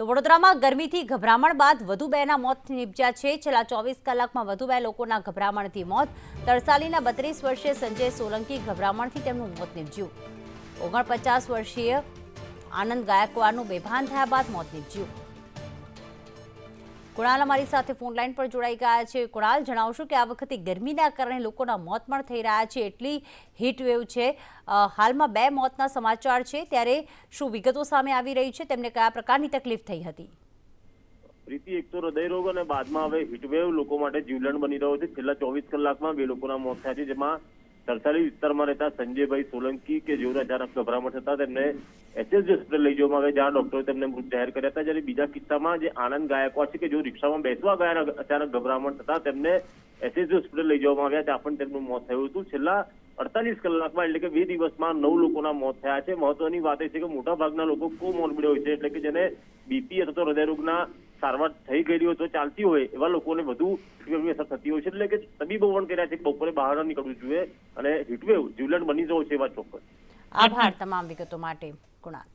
તો વડોદરામાં ગરમીથી ગભરામણ બાદ વધુ બેના મોત નિપજ્યા છે. છેલ્લા ચોવીસ કલાકમાં વધુ બે લોકોના ગભરામણથી મોત. તરસાલીના બત્રીસ વર્ષીય સંજય સોલંકી ગભરામણથી તેમનું મોત નિપજ્યું. ઓગણપચાસ વર્ષીય આનંદ ગાયકવાડનું બેભાન થયા બાદ મોત નીપજ્યું. કુણાલ અમારી સાથે ફોન લાઈન પર જોડાઈ ગયા છે. કુણાલ, જણાવશો કે આ વખતે ગરમીના કારણે લોકોના મોત પણ થઈ રહ્યા છે. એટલી હીટ વેવ છે. હાલમાં બે મોતના સમાચાર છે. ત્યારે શું વિગતો સામે આવી રહી છે? તેમને કયા પ્રકારની તકલીફ થઈ હતી? પ્રીતિ, એક તો હૃદયરોગ અને બાદમાં હવે હીટવેવ લોકો માટે જીવલેણ બની રહ્યો છે. છેલ્લા ચોવીસ કલાકમાં બે લોકોના મોત થયા છે, જેમાં તરસાલી વિસ્તારમાં રહેતા સંજયભાઈ સોલંકી કે જેઓને અચાનક ગભરામણ થતા તેમને એસએસજી હોસ્પિટલ લઈ જવામાં આવે જ્યાં ડોક્ટરે તેમને મૃત જાહેર કર્યા હતા. જ્યારે બીજા કિસ્સામાં જે આનંદ ગાયકવાડ છે કે જેઓ રિક્ષામાં બેસવા ગયા અચાનક ગભરામણ થતા તેમને એસએસજી હોસ્પિટલ લઈ જવામાં આવ્યા ત્યાં પણ તેમનું મોત થયું હતું. છેલ્લા અડતાલીસ કલાકમાં એટલે કે બે દિવસમાં નવ લોકોના મોત થયા છે. મહત્વની વાત એ છે કે મોટા ભાગના લોકો કોમોર્બિડ હોય છે, એટલે કે જેને બીપી અથવા હૃદયરોગના સારવાર થઈ ગયેલી હોય તો ચાલતી હોય એવા લોકોને વધુ હીટવેવની અસર થતી હોય છે. એટલે કે તબીબો પણ કર્યા છે બપોરે બહાર નીકળવું જોઈએ અને હીટવેવ, જીવલેણ બની જવો છે એવા ચોક્કસ. આભાર તમામ વિગતો માટે, કુણાલ.